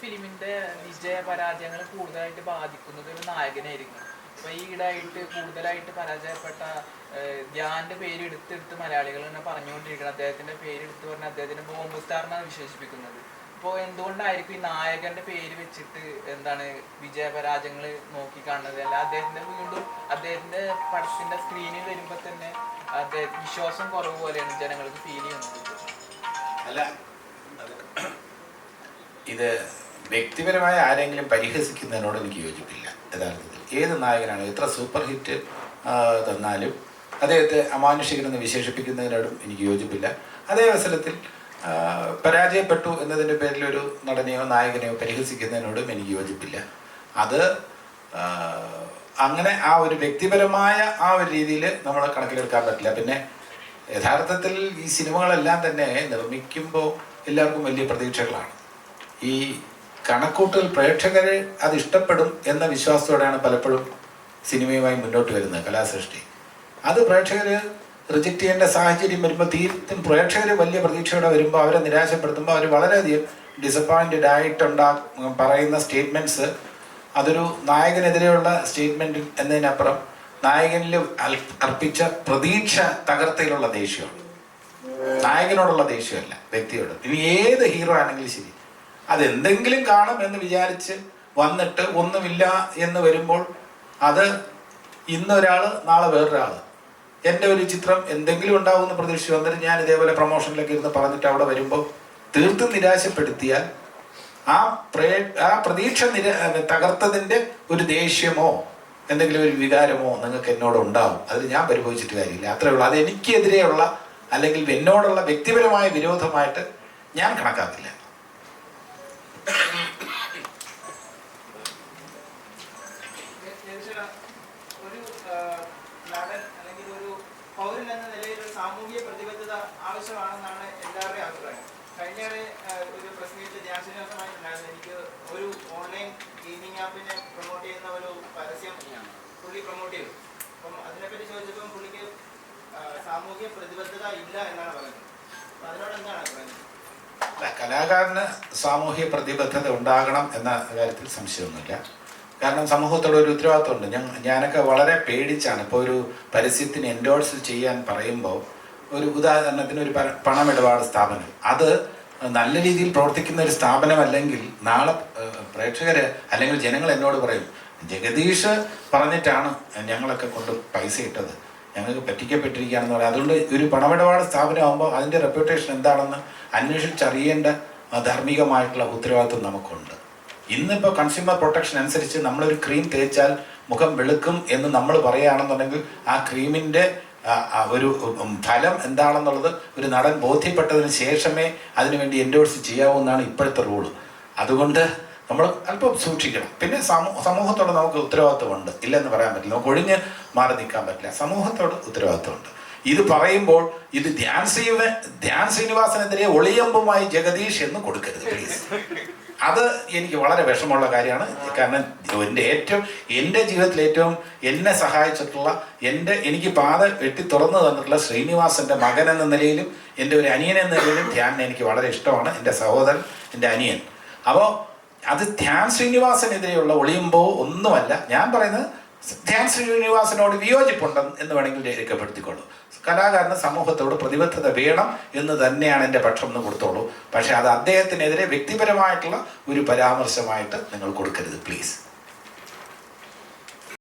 ഫിലിമിന്റെ വിജയ പരാജയങ്ങൾ കൂടുതലായിട്ട് ബാധിക്കുന്നത് ഒരു നായകനായിരിക്കും. അപ്പൊ ഈ ഇടായിട്ട് കൂടുതലായിട്ട് പരാജയപ്പെട്ട ധ്യാന്റെ പേര് എടുത്തെടുത്ത് മലയാളികൾ ഇങ്ങനെ പറഞ്ഞുകൊണ്ടിരിക്കണം. അദ്ദേഹത്തിന്റെ പേര് എടുത്തു പറഞ്ഞ അദ്ദേഹത്തിന്റെ ബോംബ് സ്റ്റാർ എന്നാണ് വിശേഷിപ്പിക്കുന്നത്. അപ്പോൾ എന്തുകൊണ്ടായിരിക്കും ഈ നായകന്റെ പേര് വെച്ചിട്ട് എന്താണ് വിജയ പരാജയങ്ങൾ നോക്കി കാണുന്നത് അല്ല അദ്ദേഹത്തിന്റെ വീണ്ടും അദ്ദേഹത്തിന്റെ പടത്തിന്റെ സ്ക്രീനിൽ വരുമ്പോൾ തന്നെ അദ്ദേഹം വിശ്വാസം കുറവ് പോലെയാണ് ജനങ്ങൾക്ക് ഫീൽ ചെയ്യുന്നത്. അല്ല ഇത് വ്യക്തിപരമായ ആരെങ്കിലും പരിഹസിക്കുന്നതിനോട് എനിക്ക് യോജിപ്പില്ല യഥാർത്ഥത്തിൽ. ഏത് നായകനാണ് എത്ര സൂപ്പർ ഹിറ്റ് തന്നാലും അദ്ദേഹത്തെ അമാനുഷികനെന്ന് വിശേഷിപ്പിക്കുന്നതിനോടും എനിക്ക് യോജിപ്പില്ല. അതേ അവസരത്തിൽ പരാജയപ്പെട്ടു എന്നതിന്റെ പേരിൽ ഒരു നടനെയോ നായകനെയോ പരിഹസിക്കുന്നതിനോടും എനിക്ക് യോജിപ്പില്ല. അത് അങ്ങനെ ആ ഒരു വ്യക്തിപരമായ ആ ഒരു രീതിയിൽ നമ്മൾ കണക്കിലെടുക്കാൻ പറ്റില്ല. പിന്നെ യഥാർത്ഥത്തിൽ ഈ സിനിമകളെല്ലാം തന്നെ നിർമ്മിക്കുമ്പോൾ എല്ലാവർക്കും വലിയ പ്രതീക്ഷകളാണ്. ഈ കണക്കൂട്ടൽ പ്രേക്ഷകരെ അത് ഇഷ്ടപ്പെടും എന്ന വിശ്വാസത്തോടെയാണ് പലപ്പോഴും സിനിമയുമായി മുന്നോട്ട് വരുന്നത് കലാസൃഷ്ടി. അത് പ്രേക്ഷകർ റിജക്റ്റ് ചെയ്യേണ്ട സാഹചര്യം വരുമ്പോൾ തീർത്തും പ്രേക്ഷകർ വലിയ പ്രതീക്ഷയോടെ വരുമ്പോൾ അവരെ നിരാശപ്പെടുത്തുമ്പോൾ അവർ വളരെയധികം ഡിസപ്പോയിന്റഡ് ആയിട്ടുണ്ടാ പറയുന്ന സ്റ്റേറ്റ്മെന്റ്സ് അതൊരു നായകനെതിരെയുള്ള സ്റ്റേറ്റ്മെന്റ് എന്നതിനപ്പുറം നായകനിൽ അർപ്പിച്ച പ്രതീക്ഷ തകർത്തയിലുള്ള ദേഷ്യമാണ് നായകനോടുള്ള ദേഷ്യമല്ല വ്യക്തിയോട്. ഇനി ഏത് ഹീറോ ആണെങ്കിലും ശരി. അതെന്തെങ്കിലും കാണും എന്ന് വിചാരിച്ച് വന്നിട്ട് ഒന്നുമില്ല എന്ന് വരുമ്പോൾ അത് ഇന്നൊരാൾ നാളെ വേറൊരാൾ എന്റെ ഒരു ചിത്രം എന്തെങ്കിലും ഉണ്ടാവുമെന്ന് പ്രതീക്ഷിച്ചു. വന്നിട്ട് ഞാൻ ഇതേപോലെ പ്രൊമോഷനിലൊക്കെ ഇരുന്ന് പറഞ്ഞിട്ട് അവിടെ വരുമ്പോൾ തീർത്തും നിരാശപ്പെടുത്തിയാൽ ആ പ്രേ ആ പ്രതീക്ഷ നിര തകർത്തതിന്റെ ഒരു ദേഷ്യമോ എന്തെങ്കിലും ഒരു വികാരമോ നിങ്ങൾക്ക് എന്നോട് ഉണ്ടാവും. അതിൽ ഞാൻ പരിഭവിച്ചിട്ട് കാര്യമില്ല. അത്രേ ഉള്ളൂ. അത് എനിക്കെതിരെയുള്ള അല്ലെങ്കിൽ എന്നോടുള്ള വ്യക്തിപരമായ വിരോധമായിട്ട് ഞാൻ കണക്കാക്കില്ല. ഒരു നടൻ അല്ലെങ്കിൽ ഒരു പൗരൻ എന്ന നിലയിൽ സാമൂഹിക പ്രതിബദ്ധത ആവശ്യമാണെന്നാണ് എല്ലാവരുടെയും അഭിപ്രായം. കഴിഞ്ഞേറെ ഒരു പ്രസ് മീറ്റിൽ ധ്യാൻ എനിക്ക് ഒരു ഓൺലൈൻ ഗെയിമിംഗ് ആപ്പിനെ പ്രൊമോട്ട് ചെയ്യുന്ന ഒരു പരസ്യം പുള്ളി പ്രൊമോട്ട് ചെയ്തു. അപ്പം അതിനെപ്പറ്റി ചോദിച്ചപ്പം പുള്ളിക്ക് സാമൂഹിക പ്രതിബദ്ധത ഇല്ല എന്നാണ് പറയുന്നത്. കലാകാരന് സാമൂഹ്യ പ്രതിബദ്ധത ഉണ്ടാകണം എന്ന കാര്യത്തിൽ സംശയമൊന്നുമില്ല. കാരണം സമൂഹത്തോട് ഒരു ഉത്തരവാദിത്വമുണ്ട്. ഞാൻ ഞാനൊക്കെ വളരെ പേടിച്ചാണ് ഇപ്പോൾ ഒരു പരസ്യത്തിന് എൻഡോഴ്സ് ചെയ്യാൻ പറയുമ്പോൾ ഒരു ഉദാഹരണത്തിന് ഒരു പണമിടപാട് സ്ഥാപനം. അത് നല്ല രീതിയിൽ പ്രവർത്തിക്കുന്ന ഒരു സ്ഥാപനമല്ലെങ്കിൽ നാളെ പ്രേക്ഷകർ അല്ലെങ്കിൽ ജനങ്ങൾ എന്നോട് പറയും ജഗദീഷ് പറഞ്ഞിട്ടാണ് ഞങ്ങളൊക്കെ കൊണ്ട് പൈസ ഇട്ടത്. ഞങ്ങൾക്ക് പറ്റിക്കപ്പെട്ടിരിക്കുകയാണെന്ന് പറയാം. അതുകൊണ്ട് ഒരു പണമിടപാട് സ്ഥാപനമാകുമ്പോൾ അതിന്റെ റെപ്യൂട്ടേഷൻ എന്താണെന്ന് അന്വേഷിച്ചറിയേണ്ട ധാർമ്മികമായിട്ടുള്ള ഉത്തരവാദിത്വം നമുക്കുണ്ട്. ഇന്നിപ്പോൾ കൺസ്യൂമർ പ്രൊട്ടക്ഷൻ അനുസരിച്ച് നമ്മളൊരു ക്രീം തേച്ചാൽ മുഖം വെളുക്കും എന്ന് നമ്മൾ പറയുകയാണെന്നുണ്ടെങ്കിൽ ആ ക്രീമിന്റെ ഒരു ഫലം എന്താണെന്നുള്ളത് ഒരു നടൻ ബോധ്യപ്പെട്ടതിന് ശേഷമേ അതിനുവേണ്ടി എൻഡോഴ്സ് ചെയ്യാവൂ എന്നാണ് ഇപ്പോഴത്തെ റൂൾ അതുകൊണ്ട് നമ്മൾ അല്പം സൂക്ഷിക്കണം. പിന്നെ സമൂ സമൂഹത്തോട് നമുക്ക് ഉത്തരവാദിത്വമുണ്ട്. ഇല്ലെന്ന് പറയാൻ പറ്റില്ല. നമുക്ക് ഒഴിഞ്ഞ് മാറി നിൽക്കാൻ പറ്റില്ല. സമൂഹത്തോട് ഉത്തരവാദിത്വമുണ്ട്. ഇത് പറയുമ്പോൾ ഇത് ധ്യാൻ ശ്രീവ ധ്യാൻ ശ്രീനിവാസനെതിരെ ഒളിയമ്പുമായി ജഗദീഷ് എന്ന് കൊടുക്കരുത് പ്ലീസ് അത് എനിക്ക് വളരെ വിഷമമുള്ള കാര്യമാണ്. കാരണം എന്റെ ഏറ്റവും എന്റെ ജീവിതത്തിൽ ഏറ്റവും എന്നെ സഹായിച്ചിട്ടുള്ള എന്റെ എനിക്ക് പാത വെട്ടി തുറന്നു തന്നിട്ടുള്ള ശ്രീനിവാസന്റെ മകൻ എന്ന നിലയിലും എന്റെ ഒരു അനിയൻ എന്ന നിലയിലും ധ്യാൻ എനിക്ക് വളരെ ഇഷ്ടമാണ്. എന്റെ സഹോദരൻ എന്റെ അനിയൻ. അപ്പോൾ അത് ധ്യാൻ ശ്രീനിവാസനെതിരെയുള്ള ഒളിയുമ്പോ ഒന്നുമല്ല. ഞാൻ പറയുന്നത് ധ്യാൻ ശ്രീനിവാസനോട് വിയോജിപ്പുണ്ട് എന്ന് വേണമെങ്കിൽ രേഖപ്പെടുത്തിക്കൊള്ളൂ കലാകാരന് സമൂഹത്തോട് പ്രതിബദ്ധത വേണം എന്ന് തന്നെയാണ് എന്റെ പക്ഷം എന്ന് കൊടുത്തോളൂ. പക്ഷേ അത് അദ്ദേഹത്തിനെതിരെ വ്യക്തിപരമായിട്ടുള്ള ഒരു പരാമർശമായിട്ട് നിങ്ങൾ കൊടുക്കരുത് പ്ലീസ്